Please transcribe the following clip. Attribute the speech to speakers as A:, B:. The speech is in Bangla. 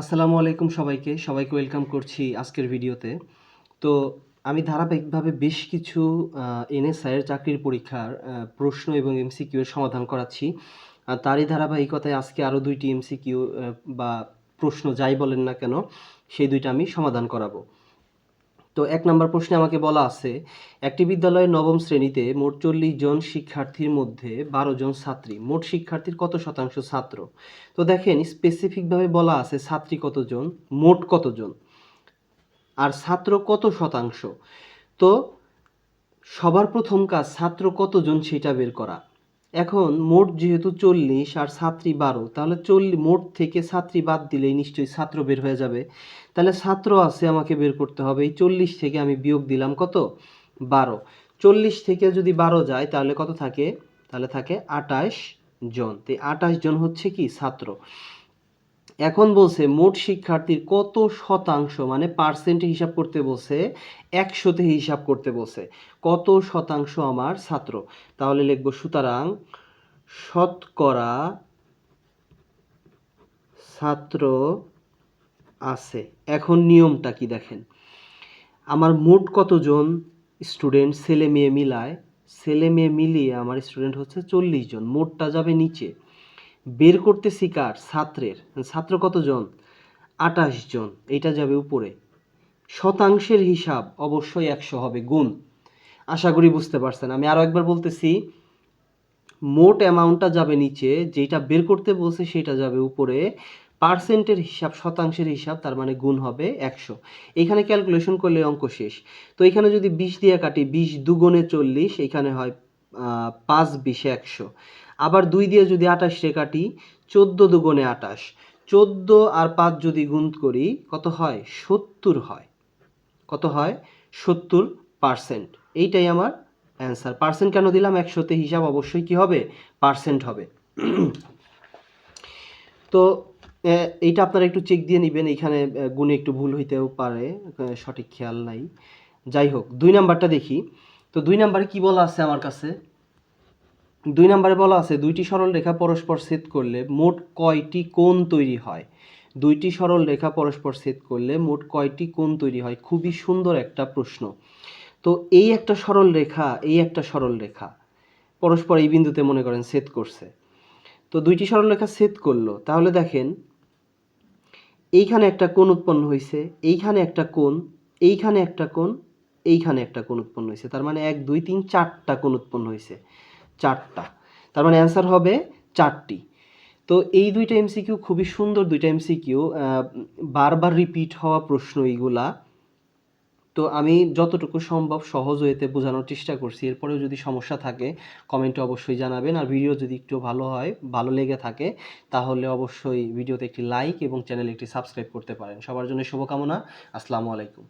A: আসসালামু আলাইকুম সবাইকে। সবাইকে ওয়েলকাম করছি আজকের ভিডিওতে। তো আমি ধারাবাহিকভাবে বেশ কিছু এনএসআইয়ের চাকরির পরীক্ষার প্রশ্ন এবং এমসিকিউ এর সমাধান করাচ্ছি। আর তারই ধারাবাহিকতায় আজকে আরও দুইটি এমসিকিউ বা প্রশ্ন যাই বলেন না কেন, সেই দুইটা আমি সমাধান করাবো। তো এক নম্বর প্রশ্নে আমাকে বলা আছে, একটি বিদ্যালয়ের নবম শ্রেণীতে মোট চল্লিশ জন শিক্ষার্থীর মধ্যে বারো জন ছাত্রী। মোট শিক্ষার্থীর কত শতাংশ ছাত্র? তো দেখেন স্পেসিফিকভাবে বলা আছে ছাত্রী কতজন, মোট কতজন, আর ছাত্র কত শতাংশ। তো সবার প্রথম কাজ ছাত্র কতজন সেটা বের করা। এখন মোট যেহেতু চল্লিশ আর ছাত্রী বারো, তাহলে চল্লিশ মোট থেকে ছাত্রী বাদ দিলেই নিশ্চয়ই ছাত্র বের হয়ে যাবে। তাহলে ছাত্র আছে আমাকে বের করতে হবে, এই চল্লিশ থেকে আমি বিয়োগ দিলাম কত? বারো। চল্লিশ থেকে যদি বারো যায়, তাহলে কত থাকে? তাহলে থাকে আটাশ জন। তো আটাশ জন হচ্ছে কি? ছাত্র। এখন বলছে, মোট শিক্ষার্থীর কত শতাংশ মানে পার্সেন্টে হিসাব করতে বলছে, একশোতে হিসাব করতে বলছে। কত শতাংশ আমার ছাত্র? তাহলে লিখব, সুতরাং শতকরা ছাত্র আছে। এখন নিয়মটা কি দেখেন? আমার মোট কতজন স্টুডেন্ট ছেলে মেয়ে মিলায়? ছেলে মেয়ে মিলিয়ে আমার স্টুডেন্ট হচ্ছে চল্লিশ জন, মোটটা যাবে নিচে। বের করতে শিকার ছাত্রের। ছাত্র কতজন? আটাশ জন। এটা যাবে উপরে। শতাংশের হিসাব অবশ্যই একশো হবে। গুণ। আশা করি বুঝতে পারছেন। আমি আরও একবার বলতেছি, মোট অ্যামাউন্টটা যাবে নিচে। যেটা বের করতে বলছে সেটা যাবে উপরে। পার্সেন্টের হিসাব, শতাংশের হিসাব, তার মানে গুণ হবে একশো। এখানে ক্যালকুলেশন করলে অঙ্ক শেষ। তো এখানে যদি বিশ দিয়ে কাটি, বিশ দুগুণে চল্লিশ, এখানে হয় পাঁচ বিশে একশো। আবার দুই দিয়ে যদি আঠাশ রে কাটি, চোদ্দ দুগুণে আঠাশ। চোদ্দ আর পাঁচ যদি গুণ করি, কত হয়? সত্তর হয়। কত হয়? সত্তর পার্সেন্ট। এইটাই আমার অ্যান্সার। পার্সেন্ট কেন দিলাম? একশোতে হিসাব অবশ্যই কি হবে? পার্সেন্ট হবে। তো এইটা আপনারা একটু চেক দিয়ে নেবেন। এখানে গুণে একটু ভুল হইতেও পারে। সঠিক খেয়াল নাই। যাই হোক, দুই নাম্বারটা দেখি। তো দুই নাম্বারে কি বলা আছে আমার কাছে? দুই নম্বরে বলা আছে, দুইটি সরল রেখা পরস্পর ছেদ করলে মোট কয়টি কোণ তৈরি হয়? দুইটি সরল রেখা পরস্পর ছেদ করলে মোট কয়টি কোণ তৈরি হয়? খুবই সুন্দর একটা প্রশ্ন। তো এই একটা সরল রেখা, এই একটা সরল রেখা পরস্পর এই বিন্দুতে মনে করেন ছেদ করছে। তো দুইটি সরল রেখা ছেদ করল, তাহলে দেখেন, এইখানে একটা কোণ উৎপন্ন হয়েছে এইখানে একটা কোণ, এইখানে একটা কোণ, এইখানে একটা কোণ উৎপন্ন হয়েছে তার মানে এক, দুই, তিন, চারটা কোণ উৎপন্ন হয়েছে চারটা। তার মানে অ্যান্সার হবে চারটি। তো এই দুইটা এমসিকিউ খুবই সুন্দর দুইটা এমসিকিউ বারবার রিপিট হওয়া প্রশ্ন এইগুলা। তো আমি যতটুকু সম্ভব সহজ ওয়েতে বোঝানোর চেষ্টা করছি। এরপরেও যদি সমস্যা থাকে কমেন্টে অবশ্যই জানাবেন। আর ভিডিও যদি একটু ভালো হয়, ভালো লেগে থাকে, তাহলে অবশ্যই ভিডিওতে একটি লাইক এবং চ্যানেলে একটি সাবস্ক্রাইব করতে পারেন। সবার জন্য শুভকামনা। আসসালামু আলাইকুম।